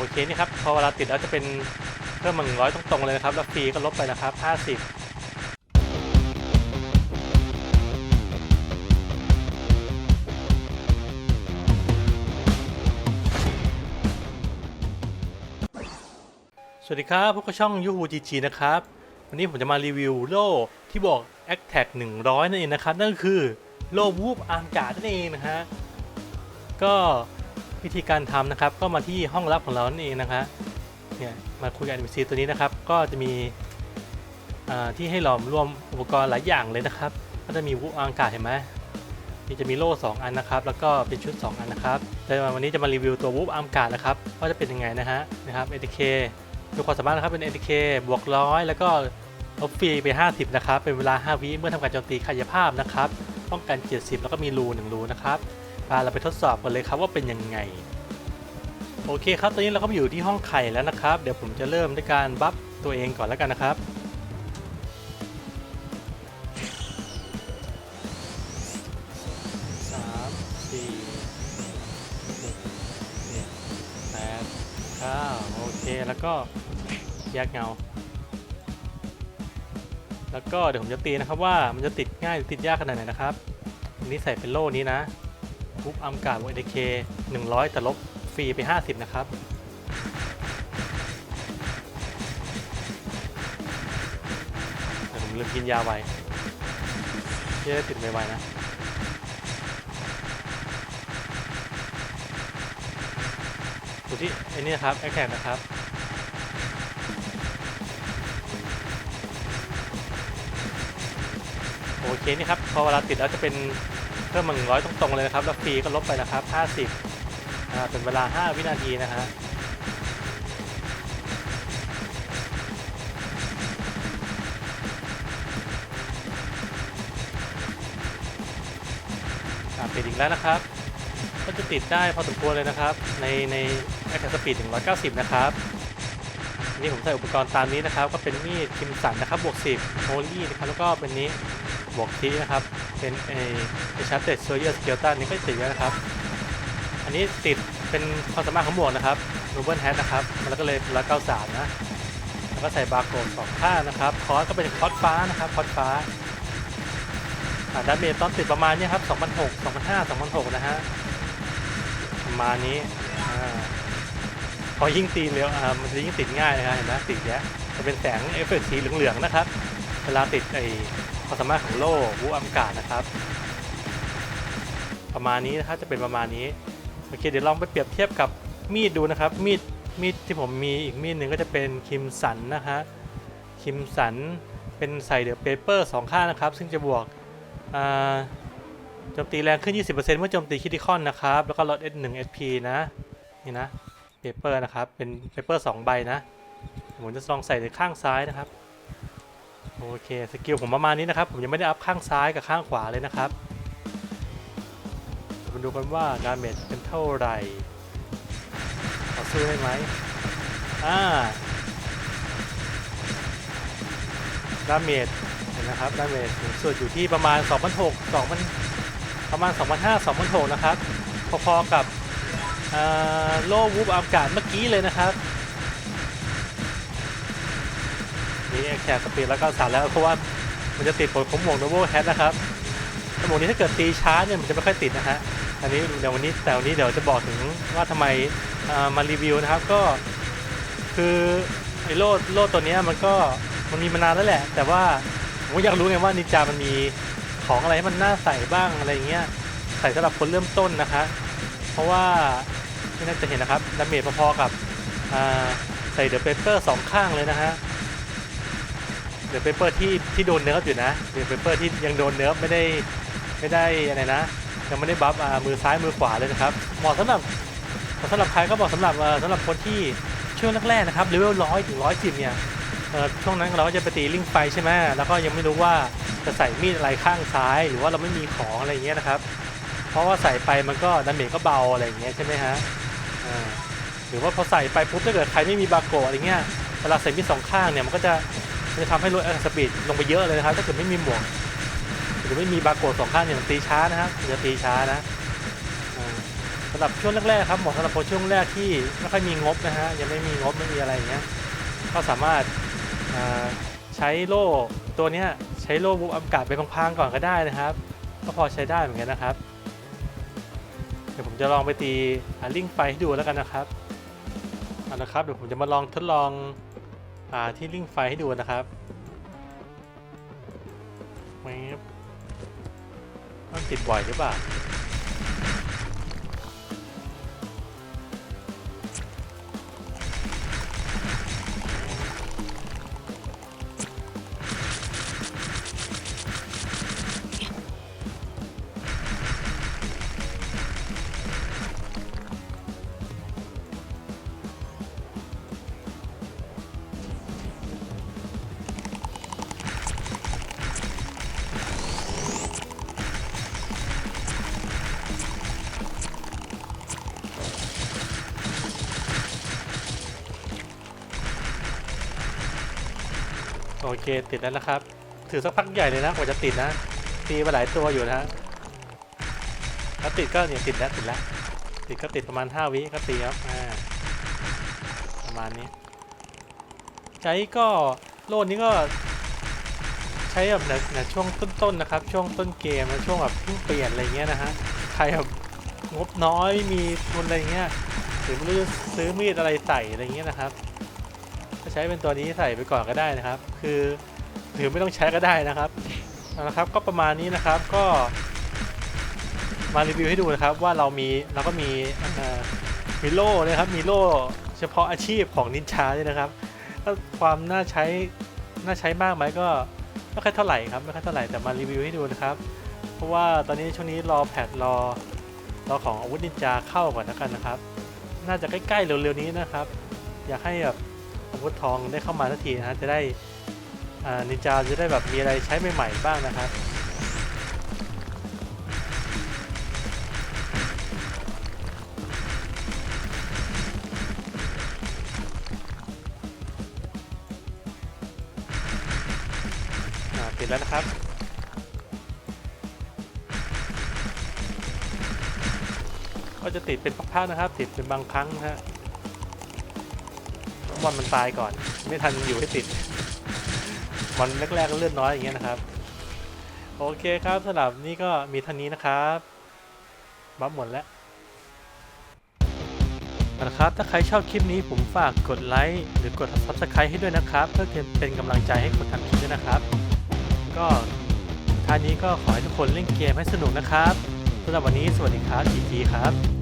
อเคนี่ครับพอเวลาติดแล้วจะเป็นเพิ่มมาหนึ่งร้อยตรงๆเลยนะครับ แล้วฟรีก็ลบไปนะครับห้าสิบสวัสดีครับ พวกบช่องยูฮูจีจีนะครับ วันนี้ผมจะมารีวิวโล่ที่บอก a c t a c 100 นั่นเองนะครับ นั่นก็คือโล่วูบอาร์มการ์ดนั่นเองนะฮะ ก็ วิธีการทำนะครับ ก็มาที่ห้องลับของเรานั่นเองนะฮะเนี่ยมาคุยกับ NPC ตัวนี้นะครับ ก็จะมีที่ให้หลอมรวมอุปกรณ์หลายอย่างเลยนะครับ ก็จะมีวูบอาร์มการ์ดเห็นไหมนี่จะมีโล่ 2 อันนะครับ แล้วก็เป็นชุด 2 อันนะครับแต่วันนี้จะมารีวิวตัววูบอาร์มการ์ดนะครับว่าจะเป็นยังไงนะฮะนะครับ ATK มีความสามารถนะครับเป็น ATK บวกร้อยแล้วก็ลบฟรีไป 50 นะครับ เป็นเวลา 5 วิเมื่อทำการโจมตีกายภาพนะครับ ป้องกัน 70 แล้วก็มีรู1รูนะครับ พาเราไปทดสอบกันเลยครับว่าเป็นยังไง โอเคครับ ตอนนี้เราก็อยู่ที่ห้องไข่แล้วนะครับ เดี๋ยวผมจะเริ่มด้วยการบัฟตัวเองก่อนแล้วกันนะครับสามสี่ห้าโอเค แล้วก็แยกเงา แล้วก็เดี๋ยวผมจะตีนะครับว่ามันจะติดง่ายหรือติดยากขนาดไหนนะครับ อันนี้ใส่เป็นโล่นี้นะุ๊บอัมการ์ดวอเดเค100แต่ลบฟรีไป 50 นะครับ ผมลืมกินยาไว้เพื่อติดไวๆนะดูที่ไอ้นี่นะครับแอคแท็นะครับโอเคนี่ครับพอเวลาติดแล้วจะเป็น เพิ่มมาหนึ่งร้อยตรงๆเลยนะครับ แล้วฟรีก็ลบไปนะครับห้าสิบเป็นเวลาห้าวินาทีนะฮะอ่าปิดอีกแล้วนะครับ ก็จะติดได้พอสมควรเลยนะครับ ในในแอคทีฟสปีด190 นะครับนนี่ผมใส่อุปกรณ์ตามนี้นะครับ ก็เป็นมีดคิมสันนะครับบวก 10โฮลี่นะครับแล้วก็เป็นนี้ บวกทีนะครับ เป็นเอเอชาร์เต็ดโซเยอร์สเกลตันนี่ก็ติดไว้นะครับ อันนี้ติดเป็นความสามารถของหมวกนะครับรูเบิลแฮทนะครับ แล้วก็เลย193นะ แล้วก็ใส่บาร์โค้ดสองข้างนะครับ คอร์สก็เป็นคอร์สฟ้านะครับคอร์สฟ้าอ่าดาเมจตอนติดประมาณนี้ครับ2006 2005 2006 นะฮะ ประมาณนี้ พอยิ่งตีเร็วอ่ามันจะยิ่งติดง่ายนะครับเห็นไหมติดแยะจะเป็นแสงเอฟเฟกต์สีเหลืองๆนะครับ เวลาติดไอความสามารถของโล่วูอากาศนะครับ ประมาณนี้นะครับจะเป็นประมาณนี้โอเคเดี๋ยวลองไปเปรียบเทียบกับมีดดูนะครับ มีดมีดที่ผมมีอีกมีดหนึ่งก็จะเป็นคิมสันนะฮะคิมสันเป็นใส่เดอะเปเปอร์สองข้างนะครับ ซึ่งจะบวกโจมตีแรงขึ้น 20%เมื่อโจมตีคิติคอนนะครับ แล้วก็ลด S1 SP นะ นี่นะเปเปอร์นะครับ เป็นเปเปอร์2ใบนะผมจะลองใส่ในข้างซ้ายนะครับ โอเคสกิลผมประมาณนี้นะครับ ผมยังไม่ได้อัพข้างซ้ายกับข้างขวาเลยนะครับมาดูกันว่าดาเมจเป็นเท่าไหร่ขอสู้ได้ไหมอ่าดาเมจเห็นนะครับดาเมจสูงสุดอยู่ที่ประมาณ 2,600 2,000ประมาณ 2,500 2,600 นะครับ พอๆกับโล่วูบอากาศเมื่อกี้เลยนะครับ นี่แคร์สปีดแล้วก็สารแล้วเพราะว่ามันจะติดผลของหมวกโนโวแฮทนะครับหมวกนี้ถ้าเกิดตีช้าเนี่ยมันจะไม่ค่อยติดนะฮะอันนี้เดี๋ยววันนี้แต่วันนี้เดี๋ยวจะบอกถึงว่าทำไมมารีวิวนะครับก็คือไอ้โล่โล่ตัวนี้มันก็มันมีมานานแล้วแหละ แต่ว่าผมอยากรู้ไงว่านินจามันมีของอะไรให้มันน่าใส่บ้างอะไรเงี้ยใส่สำหรับคนเริ่มต้นนะคะ เพราะว่าที่น่าจะเห็นนะครับดาเมจพอๆกับใส่เดอะเปเปอร์สองข้างเลยนะฮะ เดอะเปเปอร์ที่ที่โดนเนิร์ฟอยู่นะเดอะเปเปอร์ที่ยังโดนเนิร์ฟไม่ได้ไม่ได้อะไรนะยังไม่ได้บัฟอ่ามือซ้ายมือขวาเลยนะครับเหมาะสำหรับเหมาะสำหรับใครก็เหมาะสำหรับสำหรับคนที่ช่วงแรกๆนะครับเลเวลร้อยถึงร้อยสิบเนี่ยช่วงนั้นเราก็จะไปตีลิงไฟใช่ไหมแล้วก็ยังไม่รู้ว่าจะใส่มีดอะไรข้างซ้าย หรือว่าเราไม่มีของอะไรเงี้ยนะครับ เพราะว่าใส่ไปมันก็ดาเมจก็เบาอะไรเงี้ยใช่ไหมฮะหรือว่าพอใส่ไปปุ๊บถ้าเกิดใครไม่มีบาโกะอะไรเงี้ยเวลาใส่มีดสองข้างเนี่ยมันก็จะ จะทำให้ลดสปีดลงไปเยอะเลยนะครับ ถ้าเกิดไม่มีหมวกหรือไม่มีบาร์โกดสองข้างเนี่ยมันตีช้านะครับจะตีช้านะสำหรับช่วงแรกๆครับเหมาะสำหรับคนช่วงแรกที่ไม่ค่อยมีงบนะฮะยังไม่มีงบไม่มีอะไรอย่างเงี้ยก็สามารถใช้โล่ตัวเนี้ยใช้โล่บุกอากาศไปพังๆก่อนก็ได้นะครับ ก็พอใช้ได้เหมือนกันนะครับ เดี๋ยวผมจะลองไปตีอาลิงไฟให้ดูแล้วกันนะครับเอาละครับเดี๋ยวผมจะมาลองทดลอง ที่ลิงไฟให้ดูนะครับแมบมันติดบ่อยหรือเปล่า โอเคติดแล้วนะครับ ถือสักพักใหญ่เลยนะกว่าจะติดนะ ตีมาหลายตัวอยู่นะฮะถ้าติดก็เนี่ยติดแล้วติดแล้ว ติดก็ติดประมาณ 5 วิก็ตีครับอ่าประมาณนี้ใช้ก็โลดนี้ก็ใช้แบบในในช่วงต้นๆนะครับ ช่วงต้นเกมนะช่วงแบบเพิ่งเปลี่ยนอะไรเงี้ยนะฮะใครแบบงบน้อยมีทุนอะไรเงี้ยหรือไม่รู้ซื้อมีดอะไรใส่อะไรเงี้ยนะครับ ใช้เป็นตัวนี้ใส่ไปก่อนก็ได้นะครับ คือถือไม่ต้องใช้ก็ได้นะครับเอาละครับก็ประมาณนี้นะครับก็มารีวิวให้ดูนะครับว่าเรามีเราก็มีมีโล่นะครับมีโล่เฉพาะอาชีพของนินจาด้วยนะครับก็ความน่าใช้น่าใช้มากไหมก็ไม่ค่อยเท่าไหร่ครับไม่ค่อยเท่าไหร่แต่มารีวิวให้ดูนะครับ เพราะว่าตอนนี้ช่วงนี้รอแพทรอรอของอาวุธนินจาเข้าก่อนแล้วกันนะครับ น่าจะใกล้ๆเร็วๆนี้นะครับ อยากให้แบบ อาวุธทองได้เข้ามาทันทีนะฮะจะได้นินจาจะได้แบบมีอะไรใช้ใหม่ๆบ้างนะครับติดแล้วนะครับก็จะติดเป็นพักๆนะครับ ติดเป็นบางครั้งนะฮะ บอลมันตายก่อน ไม่ทันอยู่ให้ติดบอลแรกๆก็เลือดน้อยอย่างเงี้ยนะครับ โอเคครับสำหรับนี่ก็มีเท่านี้นะครับบัฟหมดแล้วเอาละครับถ้าใครชอบคลิปนี้ผมฝากกดไลค์หรือกด subscribe ให้ด้วยนะครับ เพื่อเป็นกำลังใจให้คนทำคลิปด้วยนะครับ ก็ท้ายนี้ก็ขอให้ทุกคนเล่นเกมให้สนุกนะครับสำหรับวันนี้สวัสดีครับจีจีครับ